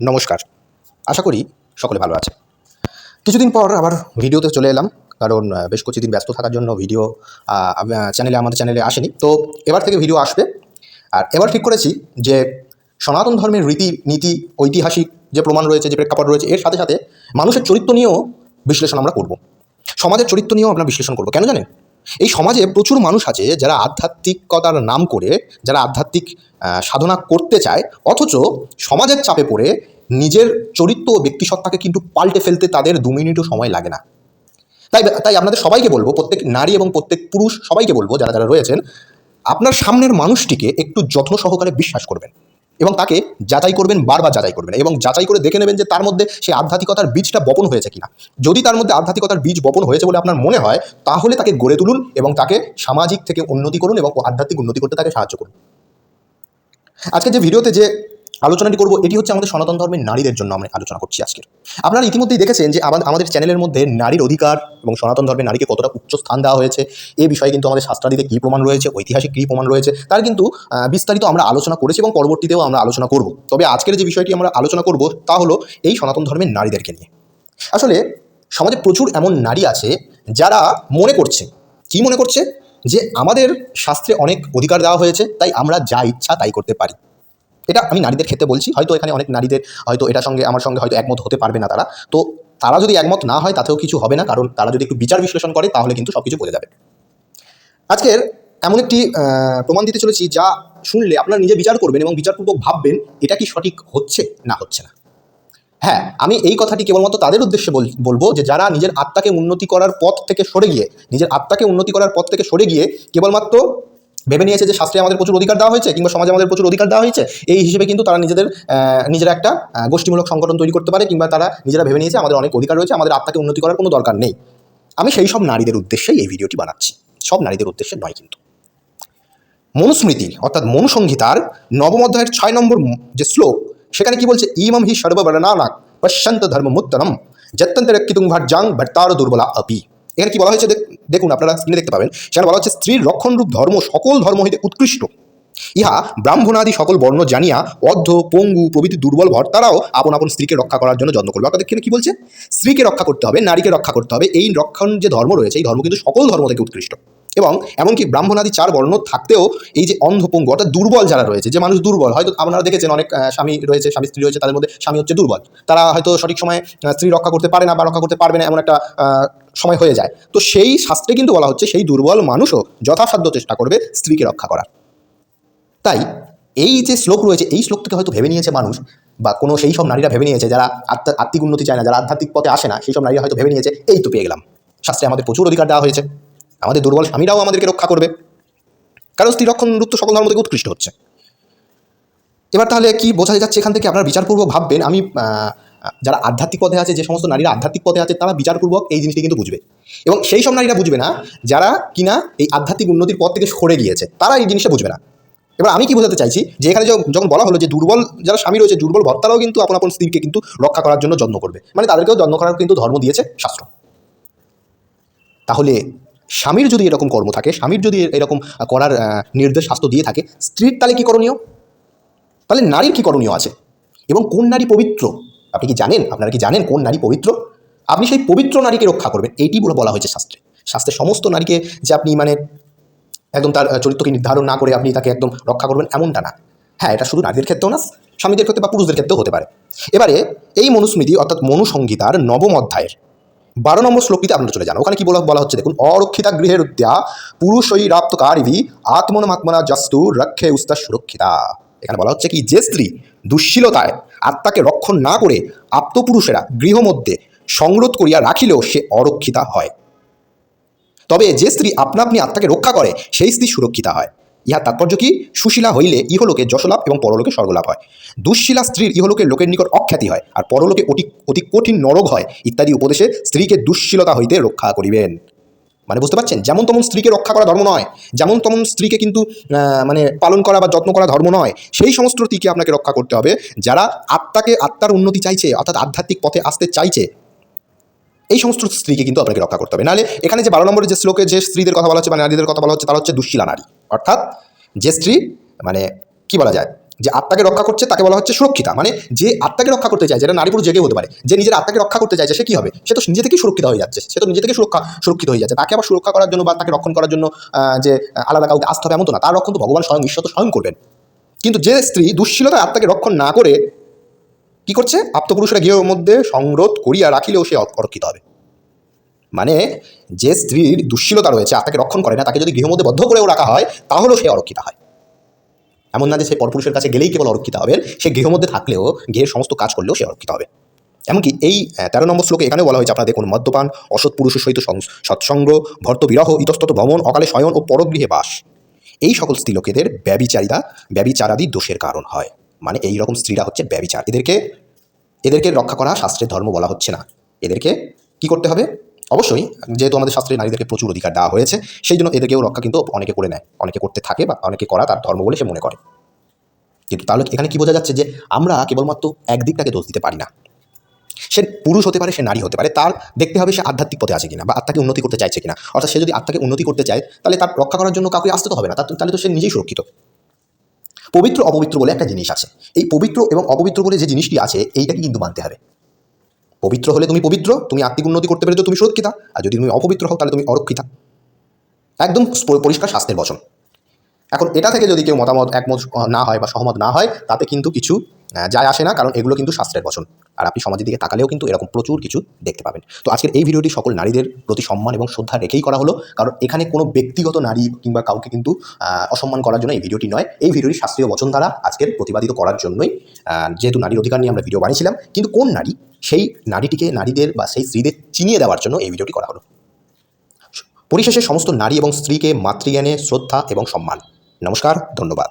নমস্কার। আশা করি সকলে ভালো আছে কিছুদিন পর আবার ভিডিওতে চলে এলাম, কারণ বেশ কিছুদিন ব্যস্ত থাকার জন্য ভিডিও চ্যানেলে আমাদের চ্যানেলে আসেনি। তো এবার থেকে ভিডিও আসবে। আর এবার ঠিক করেছি যে, সনাতন ধর্মের রীতি, নীতি, ঐতিহাসিক যে প্রমাণ রয়েছে, যে প্রেক্ষাপট রয়েছে, এর সাথে সাথে মানুষের চরিত্র নিয়েও বিশ্লেষণ আমরা করব। সমাজের চরিত্র নিয়েও আমরা বিশ্লেষণ করব। কেন জানেন? এই সমাজে প্রচুর মানুষ আছে যারা আধ্যাত্মিকতার নাম করে, যারা আধ্যাত্মিক সাধনা করতে চায়, অথচ সমাজের চাপে পড়ে নিজের চরিত্র ও ব্যক্তিসত্তাকে কিন্তু পাল্টে ফেলতে তাদের দু মিনিটও সময় লাগে না। তাই তাই আপনাদের সবাইকে বলব, প্রত্যেক নারী এবং প্রত্যেক পুরুষ সবাইকে বলব, যারা যারা রয়েছেন, আপনার সামনের মানুষটিকে একটু যত্ন সহকারে বিশ্বাস করবেন। এবং তাকে যাচাই করবেন, বারবার যাচাই করবেন এবং যাচাই করে দেখে নেবেন যে তার মধ্যে সেই আধ্যাত্মিকতার বীজটা বপন হয়েছে কিনা। যদি তার মধ্যে আধ্যাত্মিকতার বীজ বপন হয়েছে বলে আপনার মনে হয়, তাহলে তাকে গড়ে তুলুন এবং তাকে সামাজিক থেকে উন্নতি করুন এবং আধ্যাত্মিক উন্নতি করতে তাকে সাহায্য করুন। আজকে যে ভিডিওতে যে আলোচনাটি করব, এটি হচ্ছে আমাদের সনাতন ধর্মের নারীদের জন্য আমরা আলোচনা করছি আজকের। আপনারা ইতিমধ্যেই দেখেছেন যে আমাদের চ্যানেলের মধ্যে নারীর অধিকার এবং সনাতন ধর্মের নারীকে কতটা উচ্চ স্থান দেওয়া হয়েছে, এ বিষয়ে কিন্তু আমাদের শাস্ত্রাদিতে কী প্রমাণ রয়েছে, ঐতিহাসিক কী প্রমাণ রয়েছে, তার কিন্তু বিস্তারিত আমরা আলোচনা করেছি এবং পরবর্তীতেও আমরা আলোচনা করব। তবে আজকের যে বিষয়টি আমরা আলোচনা করব, তা হলো এই সনাতন ধর্মের নারীদেরকে নিয়ে। আসলে, সমাজে প্রচুর এমন নারী আছে যারা মনে করছে, কি মনে করছে? যে আমাদের শাস্ত্রে অনেক অধিকার দেওয়া হয়েছে, তাই আমরা যা ইচ্ছা তাই করতে পারি। এটা আমি নারীদের ক্ষেত্রে বলছি, হয়তো এখানে অনেক নারীদের হয়তো এটার সঙ্গে, আমার সঙ্গে হয়তো একমত হতে পারবে না তারা। তো তারা যদি একমত না হয়, তাতেও কিছু হবে না, কারণ তারা যদি একটু বিচার বিশ্লেষণ করে, তাহলে কিন্তু সব কিছু বোঝা যাবে। আজকের এমন একটি প্রমাণ দিতে চলেছি যা শুনলে আপনারা নিজে বিচার করবেন এবং বিচারপূর্বক ভাববেন, এটা কি সঠিক হচ্ছে না হচ্ছে না। হ্যাঁ আমি এই কথাটি কেবলমাত্র তাদের উদ্দেশ্যে বল- বলব যে যারা নিজের আত্মাকে উন্নতি করার পথ থেকে সরে গিয়ে, নিজের আত্মাকে উন্নতি করার পথ থেকে সরে গিয়ে, কেবলমাত্র ভেবে নিয়েছে যে শাস্ত্রে আমাদের প্রচুর অধিকার দেওয়া হয়েছে কিংবা সমাজে আমাদের প্রচুর অধিকার দেওয়া হয়েছে, এই হিসেবে কিন্তু তারা নিজেদের নিজের একটা গোষ্ঠীমূলক সংগঠন তৈরি করতে পারে কিংবা তারা নিজেরা ভেবে নিয়েছে আমাদের অনেক অধিকার রয়েছে, আমাদের আত্মাকে উন্নতি করার কোনো দরকার নেই। আমি সেই সব নারীদের উদ্দেশ্যেই এই ভিডিওটি বানাচ্ছি। সব নারীদের উদ্দেশ্যে নয় কিন্তু। মনুস্মৃতি, অর্থাৎ মনুসংহিতার নবম অধ্যায়ের ছয় নম্বর যে শ্লোক, সেখানে কি বলছে? ইমম হি সর্ববর্ণানাক পশ্যন্ত ধর্মমুত্তরম যত্যন্ত রক্ষিতুং ভার্যাং ভট্টার দুর্বলা আপি এখানে কি বলা হয়েছে দেখুন আপনারা স্ক্রিনে দেখতে পাবেন। সেখানে বলা হচ্ছে স্ত্রীর রক্ষণরূপ ধর্ম সকল ধর্ম হইতে উৎকৃষ্ট। ইহা ব্রাহ্মণাদি সকল বর্ণ জানিয়া অর্ধ, পঙ্গু, প্রভৃতি দুর্বল ভর তারাও আপন আপন স্ত্রীকে রক্ষা করার জন্য যত্ন করবে। অর্থাৎ এখানে কি বলছে? স্ত্রীকে রক্ষা করতে হবে, নারীকে রক্ষা করতে হবে। এই রক্ষণ যে ধর্ম রয়েছে, এই ধর্ম কিন্তু সকল ধর্ম থেকে উৎকৃষ্ট। এবং এমনকি ব্রাহ্মণাদি চার বর্ণ থাকতেও এই যে অন্ধপঙ্গু অর্থাৎ দুর্বল যারা রয়েছে, যে মানুষ দুর্বল, হয়তো আপনারা দেখেছেন অনেক স্বামী রয়েছে, স্বামী স্ত্রী রয়েছে, তাদের মধ্যে স্বামী হচ্ছে দুর্বল। তারা হয়তো সঠিক সময়ে স্ত্রী রক্ষা করতে পারে না বা রক্ষা করতে পারবে না, এমন একটা সময় হয়ে যায়। তো সেই শাস্ত্রে কিন্তু বলা হচ্ছে, সেই দুর্বল মানুষও যথাসাধ্য চেষ্টা করবে স্ত্রীকে রক্ষা করার। তাই এই যে শ্লোক রয়েছে, এই শ্লোক থেকে হয়তো ভেবে নিয়েছে মানুষ, বা কোনো সেই সব নারীরা ভেবে নিয়েছে যারা আত্মা আত্মিক উন্নতি চায় না, যারা আধ্যাত্মিক পথে আসে না, সেই সব নারীরা হয়তো ভেবে নিয়েছে, এই তো পেয়ে গেলাম। শাস্ত্রে আমাদের প্রচুর অধিকার দেওয়া হয়েছে। আমাদের দুর্বল স্বামীরাও আমাদেরকে রক্ষা করবে। কারণ স্ত্রী রক্ষণ রূপ তো সকল ধর্ম থেকে উৎকৃষ্ট হচ্ছে। এবার তাহলে কি বোঝা যাচ্ছে এখান থেকে আপনারা বিচারপূর্বক ভাববেন, আমি যারা আধ্যাত্মিক পথে আছে, যে সমস্ত নারীরা আধ্যাত্মিক পথে আছে, তারা বিচারপূর্বক এই জিনিসটি কিন্তু বুঝবে। এবং সেই সব নারীরা বুঝবে না যারা কিনা এই আধ্যাত্মিক উন্নতির পথ থেকে সরে গিয়েছে। তারা এই জিনিসটা বুঝবে না। এবার আমি কি বোঝাতে চাইছি যে এখানে যখন- বলা হলো যে দুর্বল যারা স্বামী রয়েছে, দুর্বল ভর্তারাও কিন্তু আপন আপন স্ত্রীকে কিন্তু রক্ষা করার জন্য যত্ন করবে। মানে তাদেরকেও যত্ন করার কিন্তু ধর্ম দিয়েছে শাস্ত্র। তাহলে স্বামীর যদি এরকম কর্ম থাকে, স্বামীর যদি এরকম করার নির্দেশ শাস্ত্র দিয়ে থাকে, স্ত্রীর তাহলে কী করণীয়? তাহলে নারীর কী করণীয় আছে? এবং কোন নারী পবিত্র? আপনি কি জানেন? আপনারা কি জানেন কোন নারী পবিত্র? আপনি সেই পবিত্র নারীকে রক্ষা করবেন। এইটি বলে বলা হয়েছে শাস্ত্রে। শাস্ত্রে সমস্ত নারীকে যে আপনি মানে একদম তার চরিত্রকে নির্ধারণ না করে আপনি তাকে একদম রক্ষা করবেন এমনটা না। হ্যাঁ এটা শুধু নারীদের ক্ষেত্রেও না, স্বামীদের ক্ষেত্রে বা পুরুষদের ক্ষেত্রেও হতে পারে। এবারে এই মনুস্মৃতি অর্থাৎ মনুসংহিতার নবম অধ্যায়ের বারো নম্বর শ্লোকটিতে আপনারা চলে যান। ওখানে কি বলা বলা হচ্ছে? দেখুন, অরক্ষিতা গৃহের উদ্যা পুরুষই রাপ্তকারিভি আত্মনমাত্মনা জাস্তু রক্ষে উস্তা সুরক্ষিতা। এখানে বলা হচ্ছে কি, যে স্ত্রী দুশ্শীলতায় আত্মাকে রক্ষণ না করে আপ্তপুরুষেরা গৃহমধ্যে সংরোধ করিয়া রাখিলেও সে অরক্ষিতা হয়। তবে যে স্ত্রী আপনা আপনি আত্মাকে রক্ষা করে, সেই স্ত্রী সুরক্ষিতা হয়। ইহা তাৎপর্য কি, সুশীলা হইলে ইহলোকে যশলাভ এবং পরলোকে স্বর্গলাভ হয়। দুঃশীলা স্ত্রীর ইহলোকে লোকের নিকট অখ্যাতি হয় আর পরলোকে অতি অতি কঠিন নরক হয় ইত্যাদি উপদেশে স্ত্রীকে দুঃশীলতা হইতে রক্ষা করিবেন। মানে বুঝতে পারছেন? যেমন তেমন স্ত্রীকে রক্ষা করা ধর্ম নয়, যেমন তেমন স্ত্রীকে কিন্তু মানে পালন করা বা যত্ন করা ধর্ম নয়, সেই সমস্ত স্ত্রীকে আপনাকে রক্ষা করতে হবে। যারা আত্মাকে, আত্মার উন্নতি চাইছে, অর্থাৎ আধ্যাত্মিক পথে আসতে চাইছে, এই সমস্ত স্ত্রীকে কিন্তু আপনাকে রক্ষা করতে হবে। নাহলে এখানে যে বারো নম্বরের যে শ্লোকে যে স্ত্রীদের কথা বলা হচ্ছে বা নারীদের কথা বলা হচ্ছে, তারা হচ্ছে দুশ্শীলা নারী। অর্থাৎ যে স্ত্রী মানে কি বলা যায়? যে আত্মাকে রক্ষা করছে তাকে বলা হচ্ছে সুরক্ষিতা। মানে যে আত্মাকে রক্ষা করতে চায়, যেটা নারী পুরুষ জেগে হতে পারে, যে নিজের আত্মাকে রক্ষা করতে চাইছে সে কী হবে? সে তো নিজে থেকেই সুরক্ষিত হয়ে যাচ্ছে। সে তো নিজে থেকে সুরক্ষা, সুরক্ষিত হয়ে যাচ্ছে। তাকে আবার সুরক্ষা করার জন্য বা তাকে রক্ষণ করার জন্য যে আলাদা কাউকে আসতে হবে এমন তো না। তার রক্ষণ তো ভগবান স্বয়ং, ঈশ্বর তো স্বয়ং করবেন। কিন্তু যে স্ত্রী দুশ্শীলতায় আত্মাকে রক্ষণ না করে, কি করছে? আপ্তপুরুষেরা গৃহের মধ্যে সংরোধ করিয়া রাখিলেও সে অরক্ষিত হবে। মানে যে স্ত্রীর দুশ্শীলতা রয়েছে, আত্মাকে রক্ষণ করে না, তাকে যদি গৃহের মধ্যে বদ্ধ করেও রাখা হয়, তাহলেও সে অরক্ষিতা হয়। এমন না যে সে পরপুরুষের কাছে গেলেই কেবল অরক্ষিত হবে, সে গৃহের মধ্যে থাকলেও, গৃহের সমস্ত কাজ করলেও সে অরক্ষিত হবে। এমনকি এই তেরো নম্বর শ্লোকে এখানেও বলা হয়েছে, আপনারা দেখুন, মদ্যপান, অসৎ পুরুষের সহিত সৎসঙ্গ ভর্ত বিরহ ইতস্তত ভ্রমণ, অকালে শয়ন ও পরগৃহে বাস। এই সকল স্ত্রীলোকেদের ব্যবিচারিতা, ব্যবিচারাদি দোষের কারণ হয়। মানে এই রকম স্ত্রীরা হচ্ছে ব্যবিচার। এদেরকে এদেরকে রক্ষা করা শাস্ত্রের ধর্ম বলা হচ্ছে না। এদেরকে কি করতে হবে? অবশ্যই, যেহেতু আমাদের শাস্ত্রে নারীদেরকে প্রচুর অধিকার দেওয়া হয়েছে, সেই জন্য এদেরকেও রক্ষা কিন্তু অনেকে করে নেয়, অনেকে করতে থাকে বা অনেকে করা তার ধর্ম বলে সে মনে করে। কিন্তু তাহলে এখানে কি বোঝা যাচ্ছে যে আমরা কেবলমাত্র একদিকটাকে দোষ দিতে পারি না? সে পুরুষ হতে পারে, সে নারী হতে পারে, তার দেখতে হবে সে আধ্যাত্মিক পথে আছে কিনা বা আত্মাকে উন্নতি করতে চাইছে কিনা। অর্থাৎ সে যদি আত্মাকে উন্নতি করতে চায়, তাহলে তার রক্ষা করার জন্য কাউকে আসতে তো হবে না তাহলে তো সে নিজেই সুরক্ষিত। পবিত্র, অপবিত্র বলে একটা জিনিস আছে। এই পবিত্র এবং অপবিত্র বলে যে জিনিসটি আছে, এইটাকে কিন্তু মানতে হবে। পবিত্র হলে তুমি পবিত্র, তুমি আত্মিক উন্নতি করতে পেরেছ তুমি সুরক্ষিতা আর যদি তুমি অপবিত্র হও, তাহলে তুমি অরক্ষিতা। একদম পরিষ্কার শাস্ত্রের বচন। এখন এটা থেকে যদি কেউ মতামত একমত না হয় বা সহমত না হয়, তাতে কিন্তু কিছু যায় আসে না, কারণ এগুলো কিন্তু শাস্ত্রের বচন। আর আপনি সমাজের দিকে তাকালেও কিন্তু এরকম প্রচুর কিছু দেখতে পাবেন। তো আজকের এই ভিডিওটি সকল নারীদের প্রতি সম্মান এবং শ্রদ্ধা রেখেই করা হলো, কারণ এখানে কোনো ব্যক্তিগত নারী কিংবা কাউকে কিন্তু অসম্মান করার জন্য এই ভিডিওটি নয়। এই ভিডিওটি শাস্ত্রীয় বচন দ্বারা আজকের প্রতিপাদিত করার জন্যই যেহেতু নারীর অধিকার নিয়ে আমরা ভিডিও বানিয়েছিলাম, কিন্তু কোন নারী সেই নারীটিকে, নারীদের বা সেই স্ত্রীদের চিনিয়ে দেওয়ার জন্য এই ভিডিওটি করা হলো? পরিশেষে সমস্ত নারী এবং স্ত্রীকে মাতৃজ্ঞানে শ্রদ্ধা এবং সম্মান। নমস্কার ধন্যবাদ।